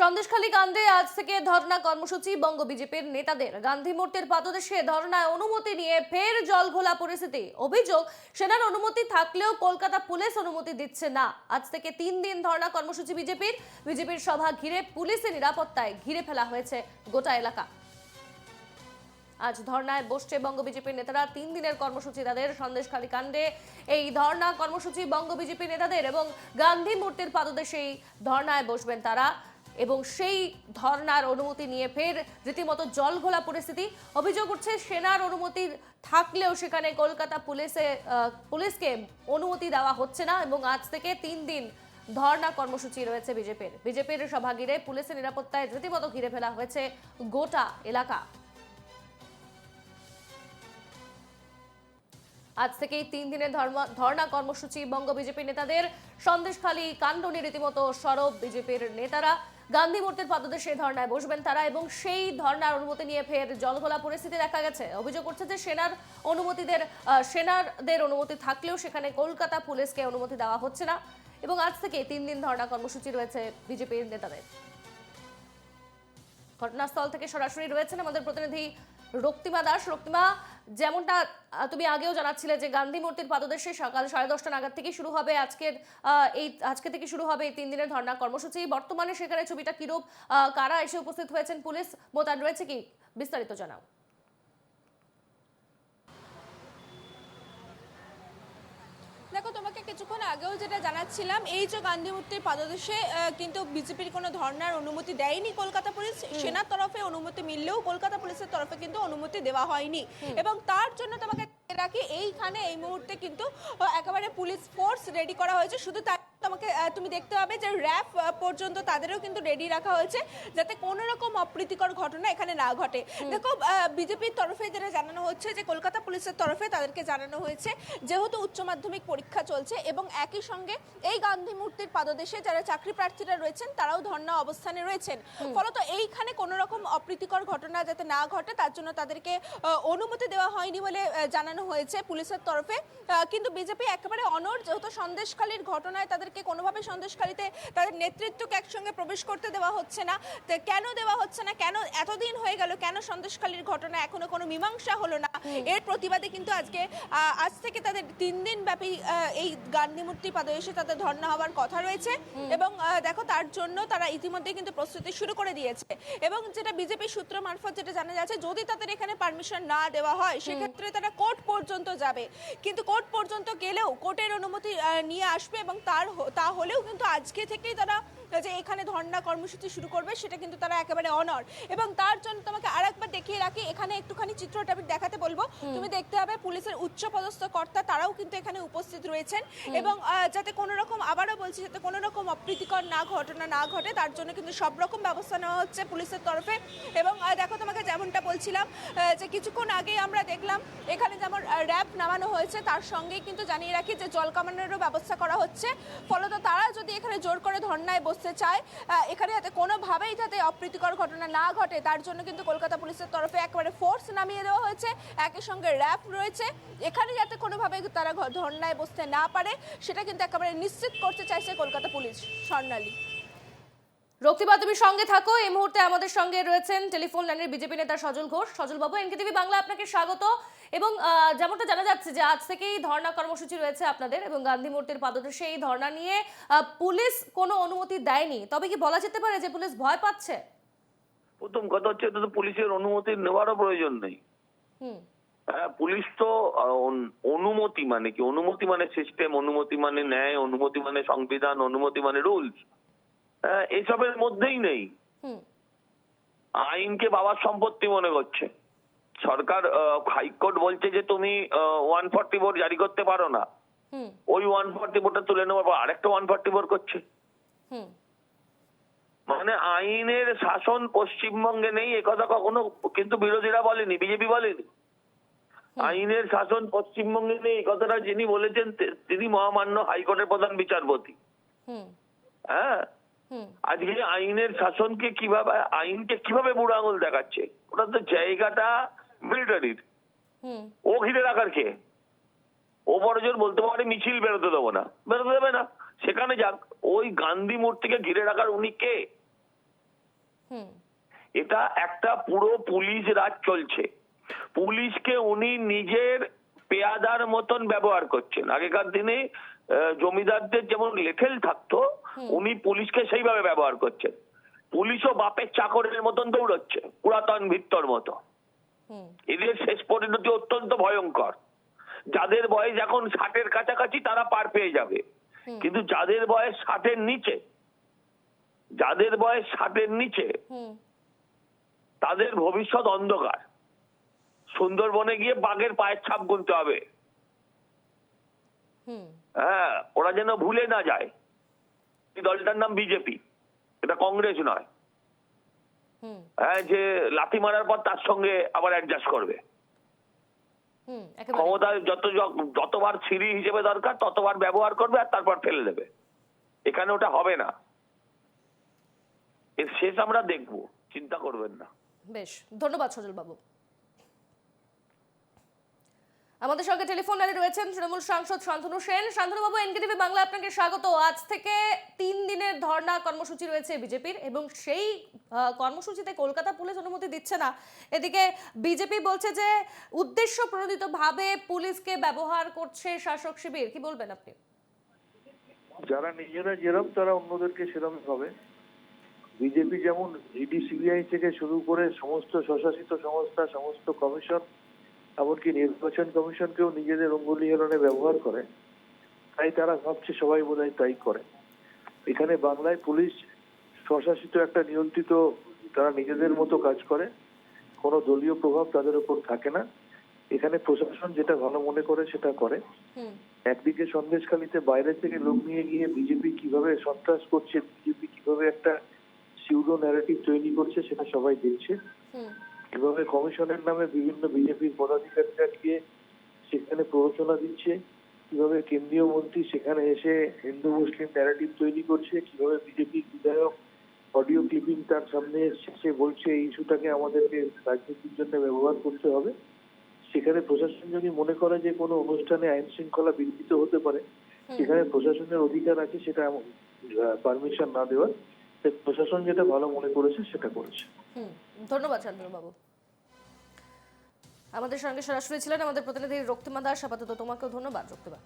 সন্দেশখালী কাণ্ডে আজ থেকে ধর্ণা কর্মসূচি, বঙ্গ বিজেপির নেতাদের। গান্ধী মূর্তির পাদদেশে ধর্ণায় অনুমতি নিয়ে ফের জলঘোলা পরিস্থিতি। অভিযোগ, সেনার অনুমতি থাকলেও কলকাতা পুলিশ অনুমতি দিচ্ছে না। আজ থেকে তিন দিন ধর্ণা কর্মসূচি বিজেপির। বিজেপির সভা ঘিরে পুলিশের নিরাপত্তায় ঘিরে ফেলা হয়েছে গোটা এলাকা। আজ ধর্নায় বসছে বঙ্গ বিজেপির নেতারা। তিন দিনের কর্মসূচি তাদের। সন্দেশখালী কাণ্ডে এই ধর্না কর্মসূচি বঙ্গ বিজেপি নেতাদের এবং গান্ধী মূর্তির পাদদেশে এই ধর্নায় বসবেন তারা। এবং সেই ধর্নার অনুমতি নিয়ে ফের রীতিমতো জলঘোলা পরিস্থিতি। অভিযোগ উঠছে, সেনার অনুমতি থাকলেও সেখানে কলকাতা পুলিশে পুলিশকে অনুমতি দেওয়া হচ্ছে না এবং আজ থেকে তিন দিন ধর্ণা কর্মসূচি রয়েছে বিজেপির। বিজেপির সভা ঘিরে পুলিশের নিরাপত্তায় রীতিমতো ঘিরে ফেলা হয়েছে গোটা এলাকা। আজ থেকেই তিন দিনের ধর্ণা কর্মসূচি, বঙ্গ বিজেপি নেতাদের সন্দেশখালী কাণ্ড রীতিমতো সরব বিজেপির নেতারা। গান্ধী মূর্তির পাদদেশে ধর্নায় বসবেন তারা এবং সেই ধর্নার অনুমতি নিয়ে ফের জলঘোলা পরিস্থিতি দেখা গেছে। অভিযোগ করছে যে সেনার অনুমতিদের আহ, সেনারদের অনুমতি থাকলেও সেখানে কলকাতা পুলিশকে অনুমতি দেওয়া হচ্ছে না এবং আজ থেকে তিন দিন ধর্ণা কর্মসূচি রয়েছে বিজেপির নেতাদের। ঘটনাস্থল থেকে সরাসরি রয়েছেন আমাদের প্রতিনিধি রক্তিমা দাস। রক্তিমা যেমনটা তুমি আগেও জানাচ্ছিলে যে গান্ধী মূর্তির পাদদেশে সকাল সাড়ে দশটা নাগাদ থেকে শুরু হবে আজকের এই, আজকে থেকে শুরু হবে এই তিন দিনের ধর্ণা কর্মসূচি। বর্তমানে সেখানে ছবিটা কিরূপ কারা এসে উপস্থিত হয়েছেন, পুলিশ মোতায়েন রয়েছে কি? বিস্তারিত জানাও। দেখো, তোমাকে কিছুক্ষণ আগেও যেটা জানাচ্ছিলাম এই যে গান্ধী মূর্তির পাদদেশে কিন্তু বিজেপির কোনো ধর্নার অনুমতি দেয়নি কলকাতা পুলিশ। সেনার তরফে অনুমতি মিললেও কলকাতা পুলিশের তরফে কিন্তু অনুমতি দেওয়া হয়নি। এবং তার জন্য তোমাকে রাখি এইখানে এই মুহূর্তে কিন্তু একেবারে পুলিশ ফোর্স রেডি করা হয়েছে। শুধু তাই তোমাকে তুমি দেখতে পাবে যে র্যাব পর্যন্ত তাদেরও কিন্তু রেডি রাখা হয়েছে যাতে কোনো রকম অপ্রীতিকর ঘটনা এখানে না ঘটে। দেখো বিজেপির তরফে যেটা জানানো হচ্ছে যে কলকাতা পুলিশের তরফে তাদেরকে জানানো হয়েছে যেহেতু উচ্চ মাধ্যমিক পরীক্ষা চলছে এবং একই সঙ্গে এই গান্ধী মূর্তির পাদদেশে যারা চাকরি প্রার্থীরা রয়েছেন তারাও ধর্ণা অবস্থানে রয়েছেন। ফলত এইখানে কোনো রকম অপ্রীতিকর ঘটনা যাতে না ঘটে তার জন্য তাদেরকে অনুমতি দেওয়া হয়নি বলে জানানো হয়েছে পুলিশের তরফে। কিন্তু বিজেপি একেবারে অনর যেহেতু সন্দেশখালীর ঘটনায় তাদেরকে কোনোভাবে সন্দেশখালীতে তাদের নেতৃত্বকে একসঙ্গে প্রবেশ করতে দেওয়া হচ্ছে না। কেন দেওয়া হচ্ছে না? কেন এতদিন হয়ে গেল? কেন সন্দেশখালীর ঘটনা এখনও কোনো মীমাংসা হলো না? এর প্রতিবাদে কিন্তু আজকে আজ থেকে তাদের তিন দিন ব্যাপী এই গান্ধী মূর্তি পাদে এসে তাদের ধর্ণা হওয়ার কথা রয়েছে। এবং দেখো তার জন্য তারা ইতিমধ্যে কিন্তু প্রস্তুতি শুরু করে দিয়েছে। এবং যেটা বিজেপি সূত্র মারফত যেটা জানা যাচ্ছে যদি তাদের এখানে পারমিশন না দেওয়া হয় সেক্ষেত্রে তারা কোর্ট পর্যন্ত যাবে। কিন্তু কোর্ট পর্যন্ত গেলেও কোর্টের অনুমতি নিয়ে আসবে এবং তার হ- তা হলেও কিন্তু আজকে থেকেই তারা যে এখানে ধর্ণা কর্মসূচি শুরু করবে সেটা কিন্তু তারা একেবারে অনর এবং তার জন্য তোমাকে আর একবার দেখিয়ে রাখি এখানে একটুখানি চিত্রটা আমি দেখাতে বলব। তুমি দেখতে হবে পুলিশের উচ্চ পদস্থ কর্তা তারাও কিন্তু এখানে উপস্থিত রয়েছেন। এবং যাতে কোনো রকম আবারও বলছি যাতে কোনো রকম অপ্রীতিকর না ঘটনা না ঘটে তার জন্য কিন্তু সব রকম ব্যবস্থা নেওয়া হচ্ছে পুলিশের তরফে। এবং দেখো তোমাকে যেমনটা বলছিলাম যে কিছুক্ষণ আগে আমরা দেখলাম এখানে যেমন র্যাব নামানো হয়েছে তার সঙ্গেই কিন্তু জানিয়ে রাখি যে জল কামানোরও ব্যবস্থা করা হচ্ছে। ফলত তারা যদি এখানে জোর করে ধর্নায় বসতে চায়। এখানে যাতে কোনোভাবেই যাতে অপ্রীতিকর ঘটনা না ঘটে, তার জন্য কিন্তু কলকাতা পুলিশের তরফে একেবারে ফোর্স নামিয়ে দেওয়া হয়েছে। একই সঙ্গে র্যাব রয়েছে। এখানে যাতে কোনোভাবে তারা ধর্নায় বসতে না পারে, সেটা কিন্তু একেবারে নিশ্চিত করতে চাইছে কলকাতা পুলিশ। স্বর্ণালী। রক্তিমা তুমি সঙ্গে থাকো। এই মুহূর্তে আমাদের সঙ্গে রয়েছেন টেলিফোন লাইনের বিজেপি নেতা সজল ঘোষ। সজল বাবু এনকেটিভি বাংলা আপনাকে স্বাগত। এবং যেমনটা জানা যাচ্ছে যে আজ থেকেই ধর্ণা কর্মসূচি রয়েছে আপনাদের এবং গান্ধী মূর্তির পাদদেশে এই ধর্ণা নিয়ে পুলিশ কোনো অনুমতি দেয়নি। তবে কি বলা যেতে পারে যে পুলিশ ভয় পাচ্ছে? প্রথম কথা হচ্ছে এটা তো পুলিশের অনুমতি নেওয়ারও প্রয়োজন নেই। হুম। পুলিশ তো অনুমতি মানে কি? অনুমতি মানে সিস্টেম অনুমতি মানে ন্যায় অনুমতি মানে সংবিধান অনুমতি মানে রুলস এসবের মধ্যেই নেই। হুম। আইনকে বাবার সম্পত্তি মনে করছে। সরকার হাইকোর্ট বলছে যে তুমি ওয়ান ফর্টি ফোর জারি করতে পারো না। ওই ওয়ান ফর্টি ফোরটা তুলে নেওয়ার পর আরেকটা ওয়ান ফর্টি ফোর করছে। মানে আইনের শাসন পশ্চিমবঙ্গে নেই একথা কখনো কিন্তু বিরোধীরা বলেনি বিজেপি বলেনি। আইনের শাসন পশ্চিমবঙ্গে নেই কথাটা যিনি বলেছেন তিনি মহামান্য হাইকোর্টের প্রধান বিচারপতি। হ্যাঁ? আজকে আইনের শাসনকে কীভাবে আইনকে কীভাবে বুড়ো আঙুল দেখাচ্ছে? ওটা তো জায়গাটা মিলিটারির। ও ঘিরে রাখার কে? ও বড়জন বলতে পারে মিছিল বেরোতে দেবো না। বেরোতে দেবে না। সেখানে যাক। ওই গান্ধী মূর্তিকে ঘিরে রাখার উনি কে? এটা একটা পুরো পুলিশ রাজ চলছে। পুলিশকে উনি নিজের পেয়াদার মতন ব্যবহার করছেন। আগেকার দিনে জমিদারদের যেমন লেঠেল থাকতো উনি পুলিশকে সেইভাবে ব্যবহার করছেন। পুলিশও বাপের চাকরের মতন দৌড়চ্ছে পুরাতন ভিত্তর মতো। এদের শেষ পরিণতি অত্যন্ত ভয়ঙ্কর। যাদের বয়স এখন ষাটের কাছাকাছি তারা পার পেয়ে যাবে। কিন্তু যাদের বয়স ষাটের নিচে যাদের বয়স ষাটের নিচে তাদের ভবিষ্যৎ অন্ধকার। সুন্দরবনে গিয়ে বাঘের পায়ের ছাপ গুনতে হবে। হুম। হ্যাঁ ওরা যেন ভুলে না যায়। এই দলটার নাম বিজেপি। এটা কংগ্রেস নয়। যে লাথি মারার পর তার সঙ্গে আবার অ্যাডজাস্ট করবে। ক্ষমতা যত যতবার সিঁড়ি হিসেবে দরকার ততবার ব্যবহার করবে আর তারপর ফেলে দেবে। এখানে ওটা হবে না। এর শেষ আমরা দেখব চিন্তা করবেন না। বেশ ধন্যবাদ সজল বাবু আমাদের সঙ্গে টেলিফোন লাইনে রয়েছেন তৃণমূল সাংসদ শান্তনু সেন। শান্তনু বাবু এনকেটিভি বাংলা আপনাকে স্বাগত। আজ থেকে তিন দিনের ধর্ণা কর্মসূচি রয়েছে বিজেপির এবং সেই কর্মসূচিতে কলকাতা পুলিশ অনুমতি দিচ্ছে না। এদিকে বিজেপি বলছে যে উদ্দেশ্য প্রণোদিত ভাবে পুলিশকে ব্যবহার করছে শাসক শিবির। কি বলবেন আপনি? যারা নিজেরা যেরম তারা অন্যদেরকে সেরম হবে বিজেপি যেমন ইডি সিবিআই থেকে শুরু করে সমস্ত স্বশাসিত সংস্থা, সমস্ত কমিশন এমনকি নির্বাচন কমিশনকেও নিজেদের অঙ্গুলি হেলনে ব্যবহার করে। তাই তারা ভাবছে সবাই বোধহয় তাই করে। এখানে বাংলায় পুলিশ স্বশাসিত একটা নিয়ন্ত্রিত তারা নিজেদের মতো কাজ করে। কোনো দলীয় প্রভাব তাদের উপর থাকে না। এখানে প্রশাসন যেটা ভালো মনে করে সেটা করে। একদিকে সন্দেশখালীতে বাইরে থেকে লোক নিয়ে গিয়ে বিজেপি কীভাবে সন্ত্রাস করছে বিজেপি কীভাবে একটা সিউডো ন্যারেটিভ তৈরি করছে সেটা সবাই দেখছে। কীভাবে কমিশনের নামে বিভিন্ন বিজেপির পদাধিকারীরা গিয়ে সেখানে প্ররোচনা দিচ্ছে কীভাবে কেন্দ্রীয় মন্ত্রী সেখানে এসে হিন্দু মুসলিম ন্যারেটিভ তৈরি করছে কীভাবে বিজেপি বিধায়ক অডিও ক্লিপিং তার সামনে এসছে সে বলছে এই ইস্যুটাকে আমাদেরকে রাজনীতির জন্য ব্যবহার করতে হবে। সেখানে প্রশাসন যদি মনে করে যে কোনো অনুষ্ঠানে আইন শৃঙ্খলা বিঘ্নিত হতে পারে সেখানে প্রশাসনের অধিকার আছে সেটা পারমিশন না দেওয়ার প্রশাসন যেটা ভালো মনে করেছে, সেটা করেছে। ধন্যবাদ চন্দ্রবাবু। বাবু আমাদের সঙ্গে সরাসরি ছিলেন আমাদের প্রতিনিধি রক্তিমা দাস। আপাতত তোমাকেও ধন্যবাদ রক্তিমা।